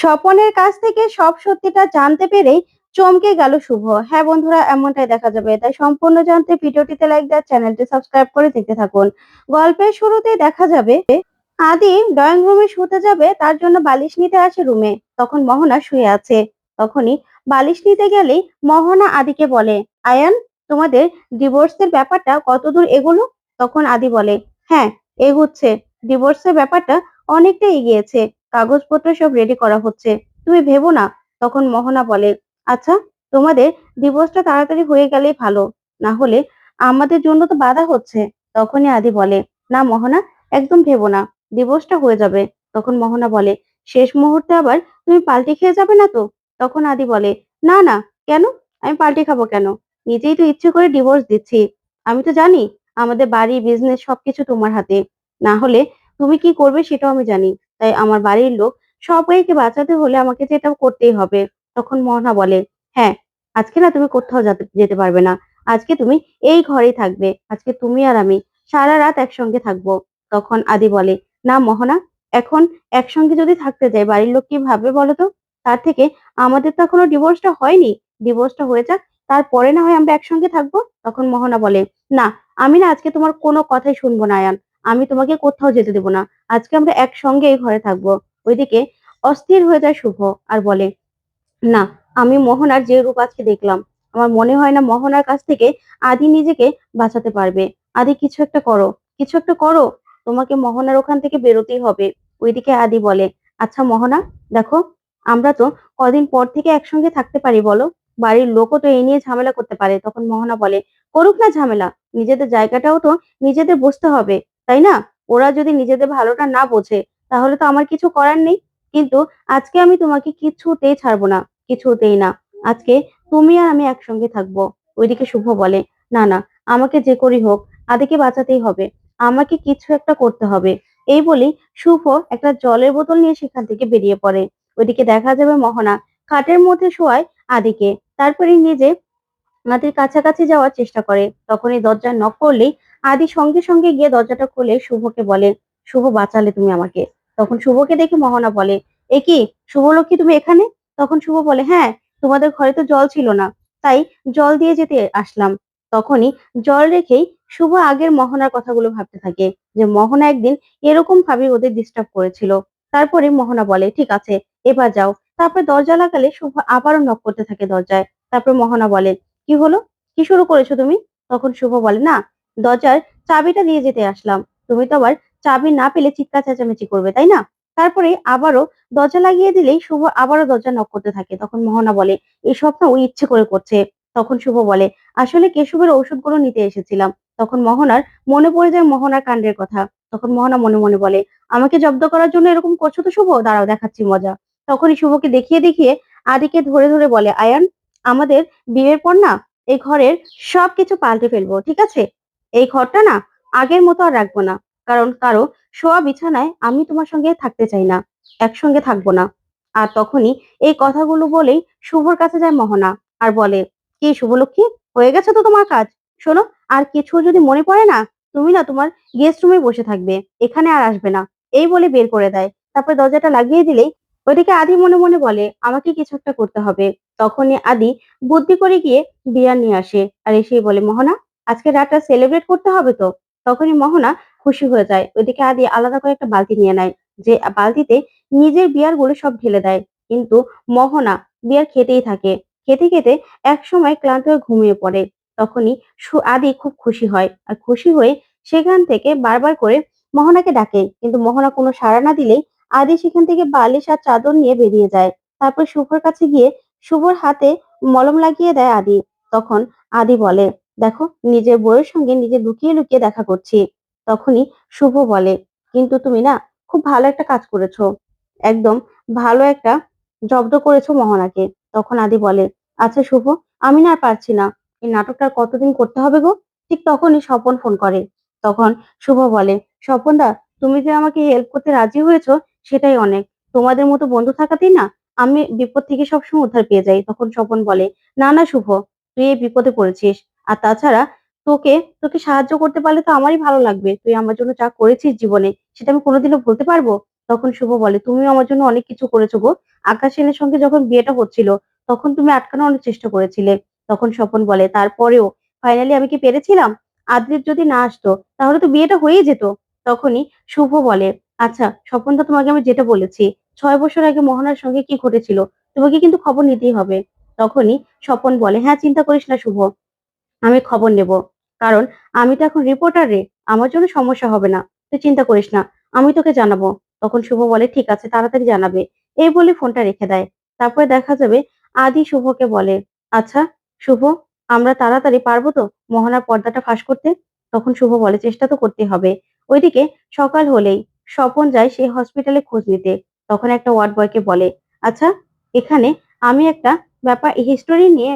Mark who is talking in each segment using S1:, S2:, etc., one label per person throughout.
S1: স্বপনের কাছ থেকে সব সত্যিটা জানতে পেরেই চমকে গেল শুভ। হ্যাঁ বন্ধুরা, এমনটাই দেখা যাবে। তাই সম্পূর্ণ জানতে ভিডিওটিতে লাইক দেওয়ার চ্যানেলটি সাবস্ক্রাইব করে দেখতে থাকুন। গল্পের শুরুতেই দেখা যাবে, আদি ড্রয়িং রুমে শুতে যাবে, তার জন্য বালিশ নিতে আসে রুমে তখন মোহনা শুয়ে আছে। তখনই বালিশ নিতে গেলেই মোহনা আদিকে বলে, আয়ান, তোমাদের ডিভোর্সের ব্যাপারটা কতদূর এগোলো? তখন আদি বলে হ্যাঁ এগুচ্ছে। ডিভোর্সের ব্যাপারটা অনেকটা এগিয়েছে। কাগজপত্র সব রেডি করা হচ্ছে। তুমি ভেবো না, তখন মোহনা বলে আচ্ছা তোমাদের ডিভোর্সটা তাড়াতাড়ি হয়ে গেলেই ভালো। না হলে আমাদের জন্য তো বাধা হচ্ছে। তখনই আদি বলে, না মোহনা, একদম ভেবো না ডিভোর্সটা হয়ে যাবে। তখন মোহনা বলে, শেষ মুহূর্তে আবার তুমি পাল্টে খেয়ে যাবে না তো? তখন আদি বলে, না না, কেন? আমি পাল্টে খাব কেন? নিজেই তো ইচ্ছে করে ডিভোর্স দিচ্ছি। আমি তো জানি আমাদের বাড়ি বিজনেস সবকিছু তোমার হাতে। না হলে তুমি কি করবে সেটাও আমি জানি। তাই আমার বাড়ির লোক সবাইকে বাঁচাতে হলে আমাকে যেটা করতেই হবে। তখন মোহনা বলে হ্যাঁ আজকে না তুমি কোথাও যেতে পারবে না। আজকে তুমি এই ঘরেই থাকবে। আজকে তুমি আর আমি সারা রাত একসঙ্গে থাকব। তখন আদি বলে, না মোহনা, এখন একসঙ্গে যদি থাকতে যাই, বাড়ির লোক কি ভাববে বলো তো? তার থেকে আমাদের তো এখনও ডিভোর্সটা হয়নি। ডিভোর্সটা হয়ে যাক, তারপরে না হয় আমরা একসঙ্গে থাকব? তখন মোহনা বলে, না, আমি না আজকে তোমার কোনো কথাই শুনব না, আয়ান। আমি তোমাকে কোথাও যেতে দেবো না। আজকে আমরা একসঙ্গে এই ঘরে থাকব। ওইদিকে অস্থির হয়ে যায় শুভ আর বলে, না, আমি মোহনার যে রূপ আজকে দেখলাম। আমার মনে হয় না মোহনার কাছ থেকে আদি নিজেকে বাঁচাতে পারবে। আদি, কিছু একটা করো, কিছু একটা করো। তোমাকে মোহনার ওখান থেকে বেরোতেই হবে। ওইদিকে আদি বলে আচ্ছা মোহনা, দেখো, আমরা তো কদিন পর থেকে একসঙ্গে থাকতে পারি, বলো? বাড়ির লোকও তো এই নিয়ে ঝামেলা করতে পারে। তখন মোহনা বলে, করুক না ঝামেলা। নিজেদের জায়গাটাও তো নিজেদের বসতে হবে। তাই না? ওরা যদি নিজেদের ভালোটা না বোঝে, তাহলে তো আমার কিছু করার নেই। কিন্তু আজকে আমি তোমাকে কিছুতেই ছাড়বো না, কিছুতেই না। আজকে তুমি আর আমি একসঙ্গে থাকব। ওইদিকে শুভ বলে, না না, আমাকে যে করি হোক, আদিকে বাঁচাতেই হবে। আমাকে কিছু একটা করতে হবে। এই বলেই শুভ একটা জলের বোতল নিয়ে সেখান থেকে বেরিয়ে পড়ে। ওইদিকে দেখা যাবে মোহনা খাটের মধ্যে শোয়ায় আদিকে। তারপরে নিজে আদির কাছাকাছি যাওয়ার চেষ্টা করে। তখনই দরজা নক করলেই আদি সঙ্গে সঙ্গে গিয়ে দরজাটা খুলে শুভকে বলে, শুভ, বাঁচালে তুমি আমাকে। তখন শুভকে দেখে মোহনা বলে, এ কি, শুভলক্ষ্মী তুমি এখানে? তখন শুভ বলে হ্যাঁ তোমাদের ঘরে তো জল ছিল না, তাই জল দিয়ে যেতে আসলাম। তখনই জল রেখেই শুভ আগের মোহনার কথাগুলো ভাবতে থাকে, যে মোহনা একদিন এরকম ভাবে ওদের ডিস্টার্ব করেছিল। তারপরে মোহনা বলে, ঠিক আছে, এবার যাও। তারপর দরজা লাগালে শুভ আবারও নক করতে থাকে দরজায়। তারপর মোহনা বলে, কি হলো? কি শুরু করেছ তুমি? তখন শুভ বলে, না দরজার চাবিটা দিয়ে যেতে আসলাম। তুমি তো আবার চাবি না পেলে চিৎকার চেঁচামেচি করবে, তাই না? তারপরে আবারও দরজা লাগিয়ে দিলেই শুভ আবারও দরজা নক করতে থাকে। তখন মোহনা বলে এই সব না ওই ইচ্ছে করে করছে। তখন শুভ বলে, আসলে কেশবের ওষুধগুলো নিতে এসেছিলাম। তখন মোহনার মনে পড়ে যায় মোহনার কাণ্ডের কথা। তখন মোহনা মনে মনে বলে, আমাকে জব্দ করার জন্য এরকম করছ তো শুভ? দাঁড়াও, দেখাচ্ছি মজা। তখনই শুভকে দেখিয়ে দেখিয়ে আদিকে ধরে ধরে বলে, আয়ান, আমাদের বিয়ের পর না, এই ঘরের সবকিছু পাল্টে ফেলব, ঠিক আছে? এই ঘরটা না আগের মতো আর রাখব না। কারণ কারও শোয়া বিছানায় আমি তোমার সঙ্গে থাকতে চাই না, একসঙ্গে থাকব না। আর তখনই এই কথাগুলো বলেই শুভর কাছে যায় মোহনা আর বলে, কি শুভলক্ষ্মী? হয়ে গেছে তো তোমার কাজ। শোনো, আর কিছু যদি মনে পড়ে না, তুমি না তোমার গেস্ট রুমে বসে থাকবে, এখানে আর আসবে না। এই বলে বের করে দেয়। তারপর দরজাটা লাগিয়ে দিলেই ওইদিকে আদি মনে মনে বলে, আমাকে কিছু একটা করতে হবে। তখনই আদি বুদ্ধি করে গিয়ে বিয়ার নিয়ে আসে। আর এসেই বলে, মোহনা আজকে রাতটা সেলিব্রেট করতে হবে তো, তখনই মোহনা খুশি হয়ে যায়। ওইদিকে আদি আলাদা করে একটা বালতি নিয়ে নেয়, যে বালতিতে নিজের বিয়ারগুলো সব ঢেলে দেয়। কিন্তু মোহনা বিয়ার খেতেই থাকে। খেতে খেতে এক সময় ক্লান্ত হয়ে ঘুমিয়ে পড়ে। তখনই সু- আদি খুব খুশি হয়। আর খুশি হয়ে সেখান থেকে বারবার করে মোহনাকে ডাকে। কিন্তু মোহনা কোনো সাড়া না দিলেই আদি সেখান থেকে বালিশ আর চাদর নিয়ে বেরিয়ে যায়। তারপর শুভর কাছে গিয়ে শুভর হাতে মলম লাগিয়ে দেয় আদি। তখন আদি বলে দেখো, নিজের বউয়ের সঙ্গে নিজে লুকিয়ে লুকিয়ে দেখা করছি। তখনই শুভ বলে, কিন্তু তুমি না খুব ভালো একটা কাজ করেছ। একদম ভালো একটা জব্দ করেছ মোহনাকে। তখন আদি বলে আচ্ছা শুভ, আমি না পারছি না। এই নাটকটা কতদিন করতে হবে গো? ঠিক তখনই স্বপন ফোন করে। তখন শুভ বলে স্বপন দা তুমি যে আমাকে হেল্প করতে রাজি হয়েছো, সেটাই অনেক। তোমাদের মতো বন্ধু থাকাতেই না আমি বিপদ থেকে সবসময় উদ্ধার পেয়ে যাই। তখন স্বপন বলে, না না শুভ, তুই এই বিপদে পড়েছিস। আর তাছাড়া তোকে তোকে সাহায্য করতে পারলে তো আমারই ভালো লাগবে। তুই আমার জন্য যা করেছিস জীবনে, সেটা আমি কোনোদিনও ভুলতে পারব? তখন শুভ বলে, তুমিও আমার জন্য অনেক কিছু করেছ গো। আকাশ সেনের সঙ্গে যখন বিয়েটা হচ্ছিল, তখন তুমি আটকানোর অনেক চেষ্টা করেছিলে। তখন স্বপন বলে, তারপরেও ফাইনালি আমি কি পেরেছিলাম? আদ্রিত যদি না আসতো, তাহলে তো বিয়েটা হয়েই যেত। তখনই শুভ বলে আচ্ছা স্বপনদা, তোমাকে আমি যেটা বলেছি, ছয় বছর আগে মোহনার সঙ্গে কি ঘটেছিল? তোমাকে কিন্তু খবর নিতেই হবে। তখনই স্বপন বলে হ্যাঁ চিন্তা করিস না শুভ। আমি খবর নেব। কারণ আমি তো এখন রিপোর্টার রে, আমার জন্য সমস্যা হবে না। তুই চিন্তা করিস না, আমি তোকে জানাব। তখন শুভ বলে, ঠিক আছে, তাড়াতাড়ি জানাবে। এই বলে ফোনটা রেখে দেয়। তারপরে দেখা যাবে আদি শুভকে বলে আচ্ছা শুভ, আমরা তাড়াতাড়ি পারব তো মোহনার পর্দাটা ফাঁস করতে? তখন শুভ বলে, চেষ্টা তো করতে হবে। ওইদিকে সকাল হলেই স্বপন যায় সেই হসপিটালে খোঁজ নিতে। তখন একটা ওয়ার্ড বয়কে বলে আচ্ছা এখানে আমি একটা ব্যাপার হিস্টোরি নিয়ে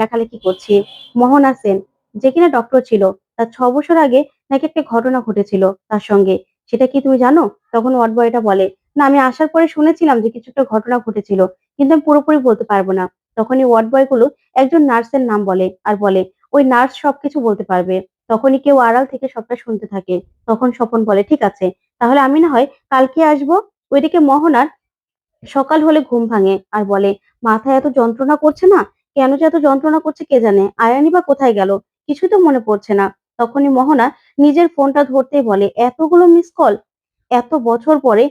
S1: লেখালেখি করছি। মোহনা সেন যে কিনা ডক্টর ছিল, তার ছ বছর আগে নাকি একটা ঘটনা ঘটেছিল তার সঙ্গে। সেটা কি তুমি জানো? তখন ওয়ার্ড বয়টা বলে, না, আমি আসার পরে শুনেছিলাম যে কিছু একটা ঘটনা ঘটেছিল, কিন্তু আমি পুরোপুরি বলতে পারব না। তখন এই ওয়ার্ড বয়গুলো একজন নার্সের নাম বলে, আর বলে, ওই নার্স সবকিছু বলতে পারবে। তখনই কেউ আড়াল থেকে সবটা শুনতে থাকে। তখন স্বপন বলে, ঠিক আছে, তাহলে আমি না হয় কালকে আসব। ওইদিকে মোহনার সকাল হলে ঘুম ভাঙে আর বলে, মাথায় এত যন্ত্রণা করছে না? কেন যে এত যন্ত্রণা করছে কে জানে? আয়ানি বা কোথায় গেল? কিছুই তো মনে পড়ছে না। তখনই মোহনা নিজের ফোনটা ধরতেই বলে, এতগুলো মিস কল এত বছর পরে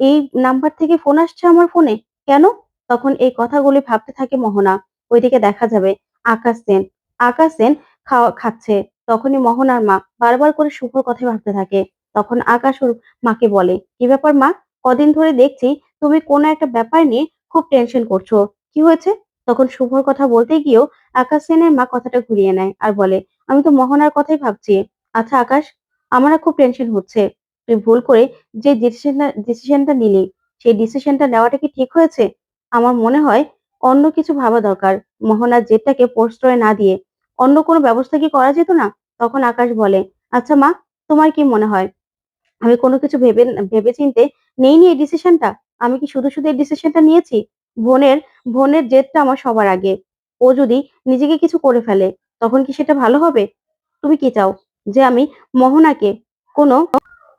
S1: এই নাম্বার থেকে ফোন আসছে আমার ফোনে কেন? তখন এই কথাগুলি ভাবতে থাকে মোহনা। ওইদিকে দেখা যাবে, আকাশ সেন আকাশ সেন খাওয়া, খাচ্ছে। তখনই মোহনার মা বারবার করে শুভর কথা ভাবতে থাকে। তখন আকাশ ওর মাকে বলে, কি ব্যাপার মা? কদিন ধরে দেখছি তুমি কোনো একটা ব্যাপার নিয়ে খুব টেনশন করছ। কি হয়েছে? তখন শুভর কথা বলতে গিয়েও আকাশ সেনের মা কথাটা ঘুরিয়ে নেয় আর বলে, আমি তো মোহনার কথাই ভাবছি। আচ্ছা আকাশ আমার খুব টেনশন হচ্ছে। তুই ভুল করে যে ডিসিশনটা ডিসিশনটা নিলি, সেই ডিসিশনটা নেওয়াটা কি ঠিক হয়েছে? আমার মনে হয় অন্য কিছু ভাবা দরকার। মোহনার জেদটাকে প্রশ্রয় না দিয়ে, অন্য কোনো ব্যবস্থা কি করা যেত না? তখন আকাশ বলে আচ্ছা মা, তোমার কি মনে হয়? আমি কোনো কিছু ভেবে ভেবে চিনতে নেইনি এই ডিসিশনটা আমি কি শুধু শুধু এই ডিসিশনটা নিয়েছি? বোনের বোনের জেদটা আমার সবার আগে। ও যদি নিজেকে কিছু করে ফেলে, তখন কি সেটা ভালো হবে? তুমি কি চাও যে আমি মোহনাকে কোনো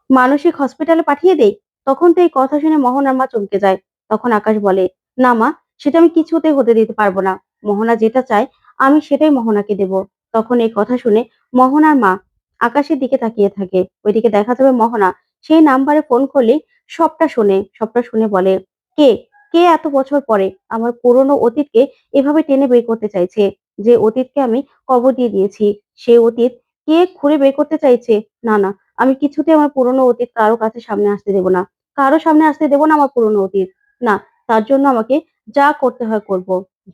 S1: মানসিক হসপিটালে পাঠিয়ে দেই? তখন তো এই কথা শুনে মোহনার মা চমকে যায়। তখন আকাশ বলে, না মা, সেটা আমি কিছুতে হতে দিতে পারব না। মোহনা যেটা চায়, আমি সেটাই মোহনাকে দেব। তখন এই কথা শুনে মোহনার মা আকাশের দিকে তাকিয়ে থাকে। ওইদিকে দেখা যাবে মোহনা সেই নাম্বারে ফোন করলে সবটা শোনে, সবটা শুনে বলে, কে? কে এত বছর পরে আমার পুরনো অতীতকে এভাবে টেনে বের করতে চাইছে? যে অতীতকে আমি কবর দিয়ে দিয়েছি, সে অতীত কে খুঁড়ে বের করতে চাইছে? না না, আমি কিছুতে আমার পুরনো অতীত কারও কাছে সামনে আসতে দেব না। কারও সামনে আসতে দেব না আমার পুরনো অতীত। না, তার জন্য আমাকে যা করতে হয় করব।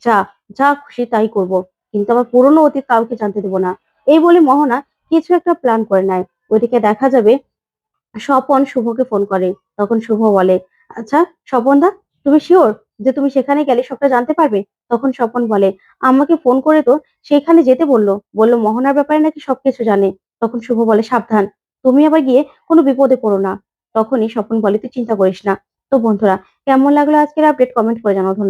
S1: যা যা খুশি তাই করব। কিন্তু আমার পুরনো অতীত কাউকে জানতে দেব না। এই বলে মোহনা কিছু একটা প্ল্যান করে নেয়। ওইদিকে দেখা যাবে স্বপন শুভকে ফোন করে, তখন শুভ বলে আচ্ছা স্বপন দা, তুমি শিওর যে তুমি সেখানে গেলে সবটা জানতে পারবে? তখন স্বপন বলে, আমাকে ফোন করে তো সেখানে যেতে বলল। বলল, মোহনার ব্যাপারে নাকি সবকিছু জানে? তখন শুভ বলে, সাবধান, তুমি আবার গিয়ে কোনো বিপদে পড়ো না। তখনই স্বপন বলে, তুই চিন্তা করিস না। তো বন্ধুরা, কেমন লাগল আজকের আপডেট কমেন্ট করে জানাও। ধন্যবাদ।